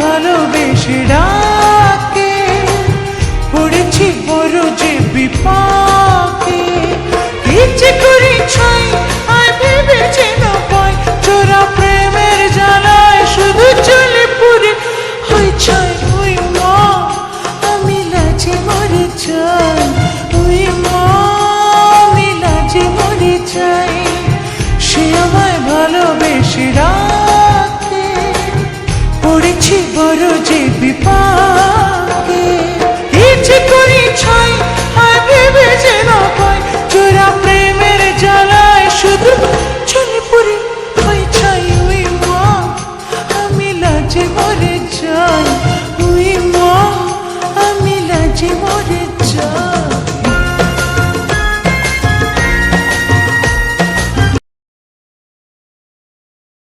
ভালোবেসে ডাকে, পড়েছি বড় যে বিপাকে। ইচ্ছে করে ছয়, আর ভেবেছে না পাই চোরা প্রেমের জানায় শুধু চলে পুরে হই ছাই হই মা, আমি লাচে মরে চাই পড়েছি বড় যে বিপাকে। ইচ্ছে করি ছাই হায় ভেবে না পাই চোরা প্রেমের জ্বালায় শুধু চলে পড়ি হাই ছাই ওই মা। আমি লাজে মরে যাই ওই মা। আমি লাজে মরে